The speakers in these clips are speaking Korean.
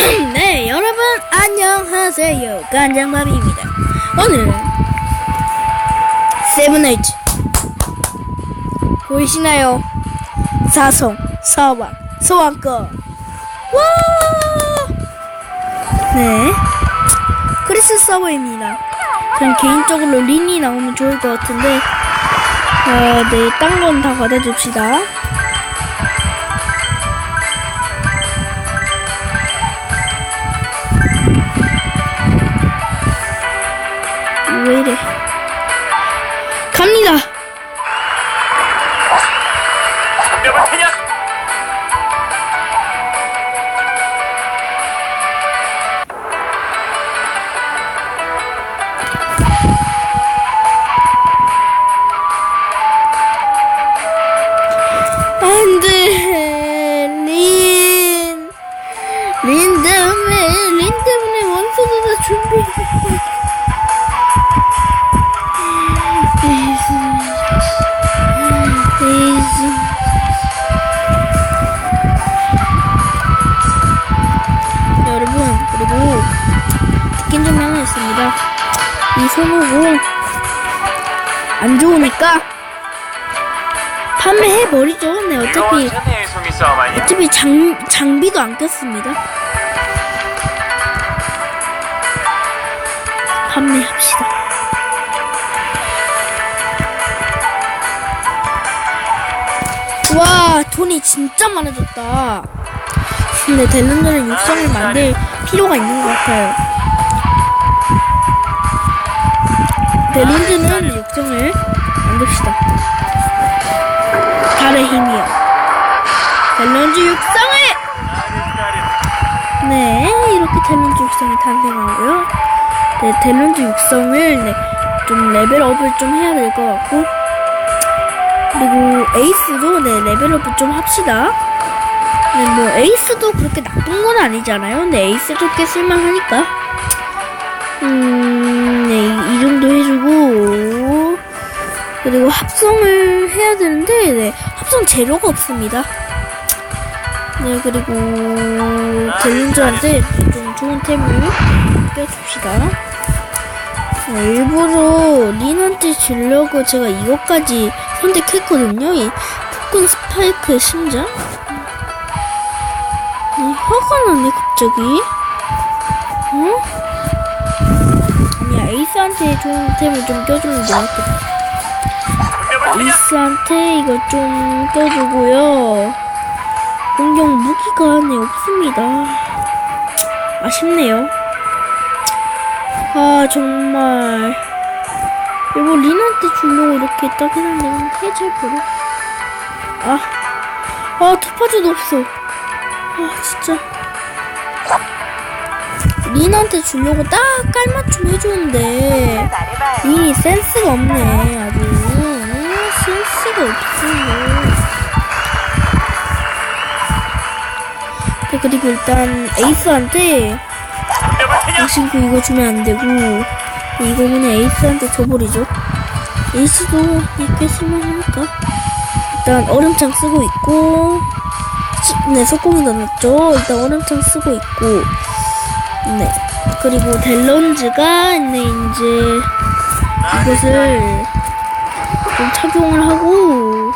네, 여러분 안녕하세요. 간장밥입니다. 오늘은 세븐에이트 보이시나요? 사성, 서왕, 소왕권. 와! 네, 크리스 서버입니다. 전 개인적으로 린이 나오면 좋을 것 같은데, 어, 네, 딴 건다 받아줍시다. 안 좋으니까 판매해버리죠. 네, 어차피. 어차피 장, 장비도 안 꼈습니다. 판매합시다. 와, 돈이 진짜 많아졌다. 근데 델런드는 육성을 만들 필요가 있는 것 같아요. 델런드는 육성을 만듭시다. 달의 힘이요. 델런즈 육성을! 네, 이렇게 델런즈 육성이 탄생하고요. 네, 델런즈 육성을 네, 좀 레벨업을 좀 해야 될 것 같고 그리고 에이스도 네, 레벨업을 좀 합시다. 네, 뭐 에이스도 그렇게 나쁜 건 아니잖아요. 네, 에이스도 꽤 쓸만하니까. 그리고 합성을 해야 되는데 네, 합성 재료가 없습니다. 네, 그리고 델린저한테 좀 좋은 템을 껴줍시다. 네, 일부러 린한테 주려고 제가 이것까지 선택했거든요. 이 폭군 스파이크의 심장. 네, 화가 나네 갑자기. 어? 아니야 에이스한테 좋은 템을 좀 껴주면 되겠다. 에이스한테 이거 좀 껴주고요. 공격 무기가 네 없습니다. 아쉽네요. 아 정말 일부 린한테 주려고 이렇게 딱 해놨는데 해제해버려. 아, 아 토파즈도 없어. 아 진짜. 린한테 주려고 딱 깔맞춤 해주는데 린이 센스가 없네 아주 없어 네, 그리고 일단 에이스한테 명을 테냐? 당신 그 이거 주면 안 되고 이거 그냥 에이스한테 줘버리죠. 에이스도 꽤 쓸만하니까. 일단 얼음창 쓰고 있고 치- 네 속공이 넣었죠. 일단 얼음창 쓰고 있고 네. 그리고 델런즈가 네 이제. 이것을 좀 착용을 하고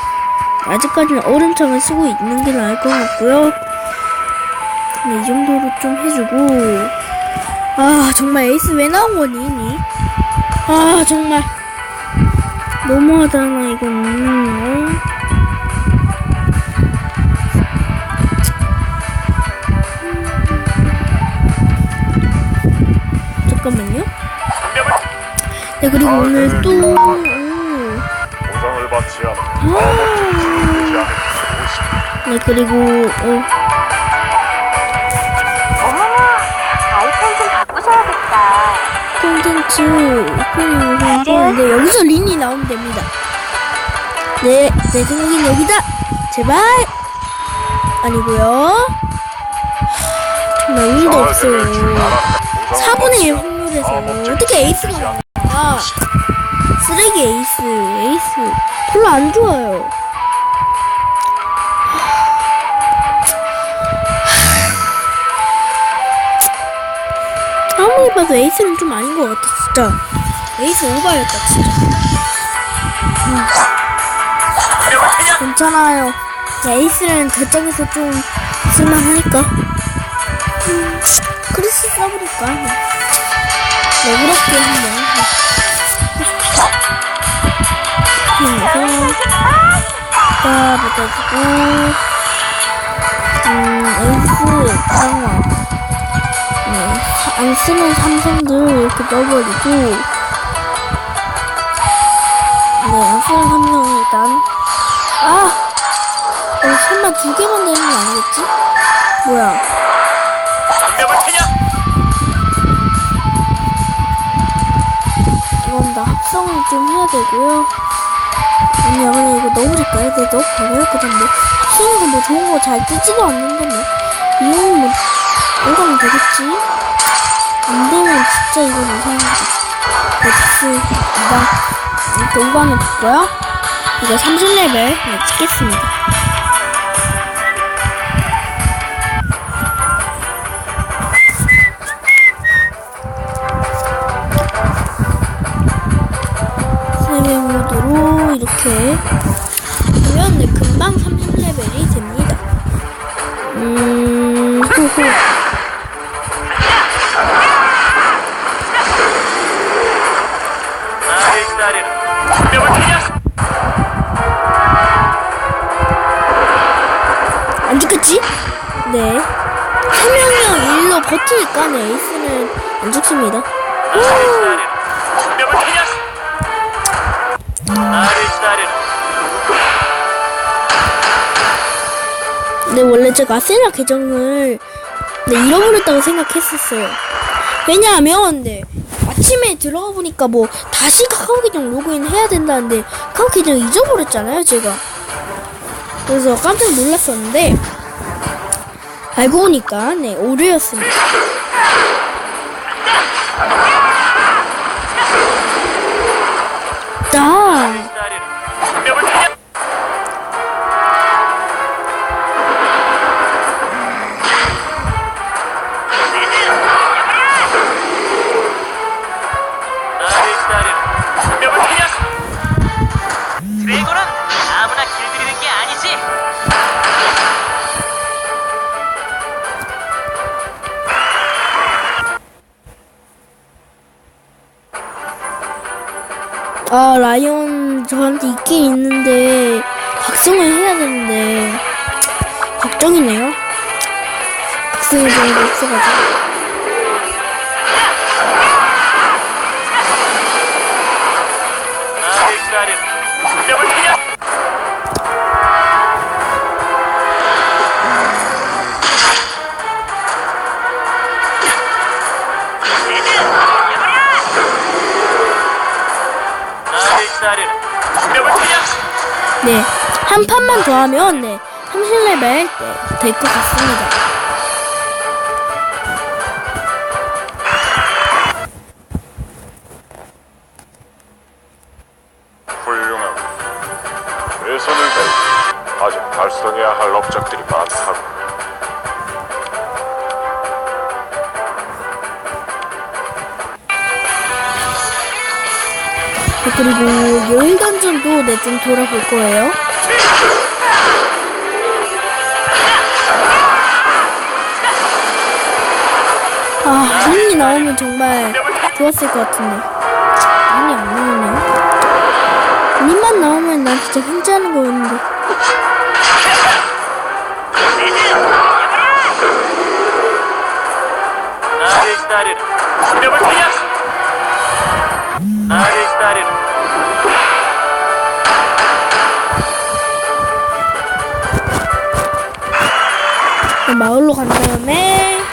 아직까지는 얼음창을 쓰고 있는 게 나을 것 같고요. 네, 이 정도로 좀 해주고. 아 정말 에이스 왜 나온 거니 니? 아 정말. 너무하잖아 이건 어? 잠깐만요. 네 그리고 아, 오늘 네, 또 네. 네 그리고 어, 어머나, 아이템 좀 바꾸셔야겠다. 콘텐츠 오프닝을 좀 좋아하는데 여기서 린이 나오면 됩니다. 네, 내 생각엔 여기다. 제발. 아니고요. 정말 운도 없어요. 4분의 1 확률에서 어떻게 에이스가 나와? 아, 쓰레기 에이스, 에이스. 별로 안 좋아요. 생각해봐도 에이스는 좀 아닌 것 같아 진짜. 에이스 오바였다 진짜. 해야 괜찮아요. 에이스는 대장에서 좀 쓸만하니까. 음, 크리스 써버릴까? 왜 그렇게 한 번 그래서 다 붙여주고 음 에이스 강화 네, 사- 안 쓰는 삼성들 이렇게 넣어버리고 네, 안 쓰는 삼성은 일단 아! 어, 설마 두 개만 되는 거 아니겠지? 뭐야 이건 다 합성을 좀 해야 되고요 아니야 근데 이거 넣어버릴까요? 내가 너무 버거웠거든 뭐 합성해서 뭐 좋은 거 잘 뜨지도 않는데 뭐. 이거는 뭐 이거면 되겠지? 안 되면 진짜 이건 이상한 거다 됐습니다. 이렇게 5반을 줬고요. 이거 30레벨. 네, 찍겠습니다 이렇게 하면 네, 금방 30레벨이 됩니다. 음, 호호. 안 죽겠지? 네. 세 명이랑 일로 버티니까 네, 에이스는 안 죽습니다. 나 근데 원래 제가 세라 계정을 네, 잃어버렸다고 생각했었어요. 왜냐하면 네, 아침에 들어가 보니까 뭐 다시 카카오 계정 로그인 해야 된다는데 카카오 계정 잊어버렸잖아요, 제가. 그래서 깜짝 놀랐었는데 알고 보니까 네, 오류였습니다. 라이온 저한테 있긴 있는데, 각성을 해야 되는데, 걱정이네요. 각성이 정도 없어가지고. 더 하면, 네, 30레벨 네, 될것 같습니다. 훌륭하고 아직 달성해야 할 업적들이 많다고 네, 그리고 여행 던전도 네, 좀 돌아볼 거예요. 아, 린이 나오면 정말 좋았을 것 같은데. 린이 안 나오네요. 린만 나오면 난 진짜 혼자 하는 거였는데. 나를 나를 마을로 간 다음에,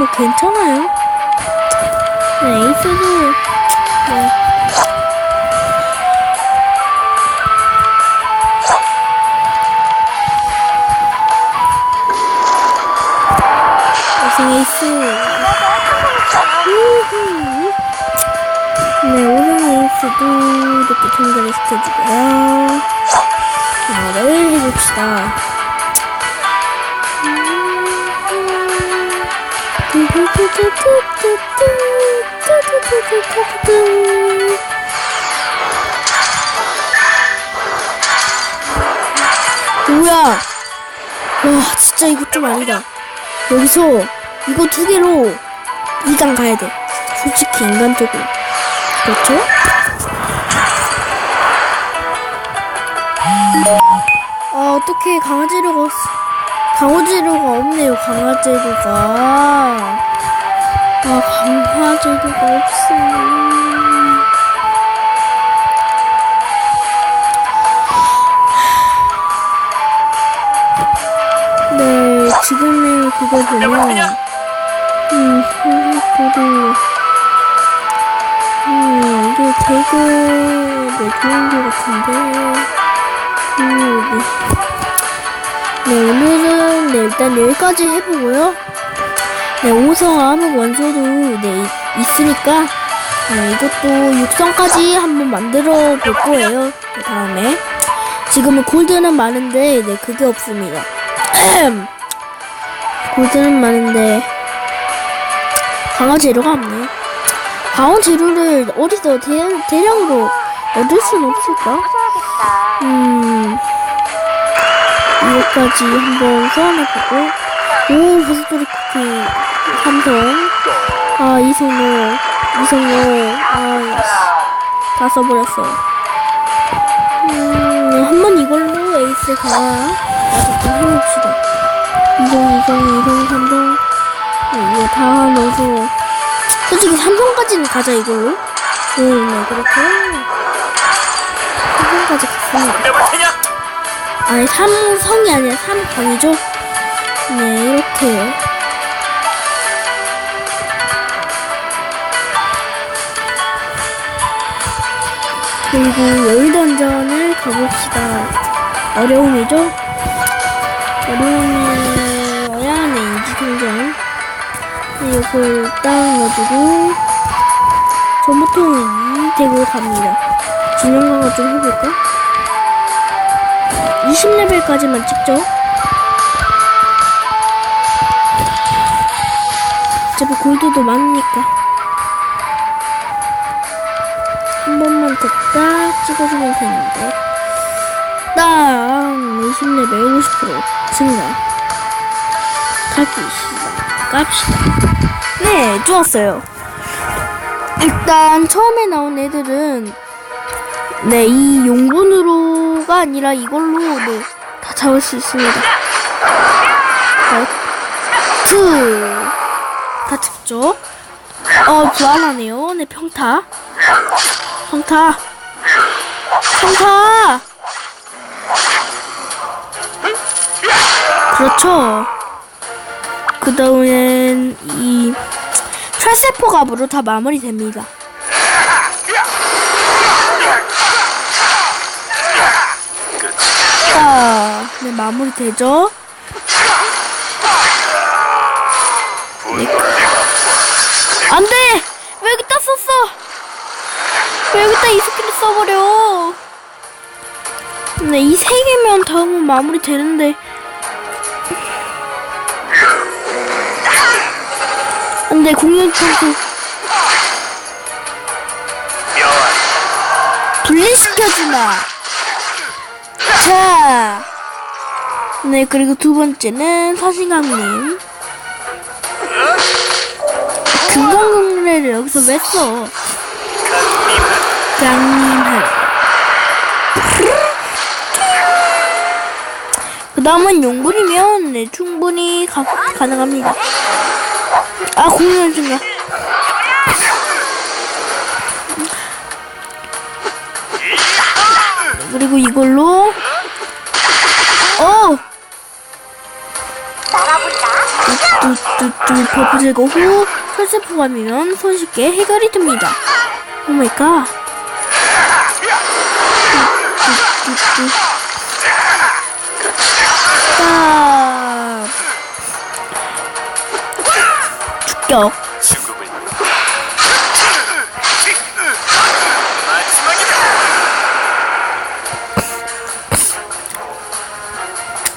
뭐 괜찮아요. 네, 에이스도, 네. 에이스. 네, 우승 에이스도 이렇게 통과를 시켜주고요. 말을 해봅시다. 뭐야? 와, 진짜 이거 좀 아니다. 여기서 이거 두 개로 이단 가야 돼. 솔직히 인간적으로. 그렇죠? 아, 어떻게 강아지를 걷어. 강아지료가 없네요, 강아지료가. 아, 강아지료가 없어. 네, 지금은 그거 보면? 음, 생각보다, 음, 이게 되게, 네, 좋은 것 같은데, 음, 네. 네, 오늘은, 네, 일단 여기까지 해보고요. 네, 5성 암흑 원소도, 네, 있- 있으니까, 네, 이것도 육성까지 한번 만들어 볼 거예요. 그 다음에. 지금은 골드는 많은데, 네, 그게 없습니다. 골드는 많은데 강화 재료가 없네. 강화 재료를 어디서 대, 대량으로 얻을 수는 없을까? 음 이것까지 한번 소환해보고 오 버섯돌이 쿠키 삼성 아 이성호 이성호 아다 써버렸어. 음 한번 이걸로 에이스 강화 나도 좀 해봅시다. 이성, 이성, 이성, 삼성. 네, 이거 다 넣어서. 솔직히 삼성까지는 가자, 이걸로. 네, 네, 그렇게. 삼성까지 갔습니다. 아니, 삼성이 아니라 삼강이죠? 네, 이렇게. 그리고 여의던전을 가봅시다. 어려움이죠? 어려움이 어야하네 인지통장. 네, 이걸 딱 넣어주고 전부통 2 대고 갑니다. 진영강화 좀 해볼까? 20레벨까지만 찍죠. 어차피 골드도 많으니까. 한 번만 더 딱 찍어주면 되는데. 딱 20레벨 50% 증가. 갑시다. 갑시다. 네, 좋았어요. 일단 처음에 나온 애들은 네, 이 용분으로 가 아니라 이걸로 네, 다 잡을 수 있습니다. 트. 다 잡죠? 어, 불안하네요. 네, 평타. 평타. 평타! 그렇죠. 그 다음엔 이 철세포갑으로 다 마무리됩니다. 네, 마무리 되죠? 네. 안 돼! 왜 여기다 썼어? 왜 여기다 이 스킬을 써버려? 네, 이세 개면 다음은 마무리 되는데. 안 돼, 공룡 선수. 분리시켜주마. 자. 네, 그리고 두 번째는 사신강님. 금강금레를 여기서 왜 써? 강림할. 그 다음은 용불이면 네, 충분히 가, 가능합니다. 아, 공연 중이야. 그리고 이걸로 어! 뚜뚜뚜 버프 제거 후 철새 포함이면 손쉽게 해결이 됩니다. 오마이갓. 뚜뚜뚜뚜. 딱. 축격.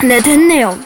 네, 됐네요.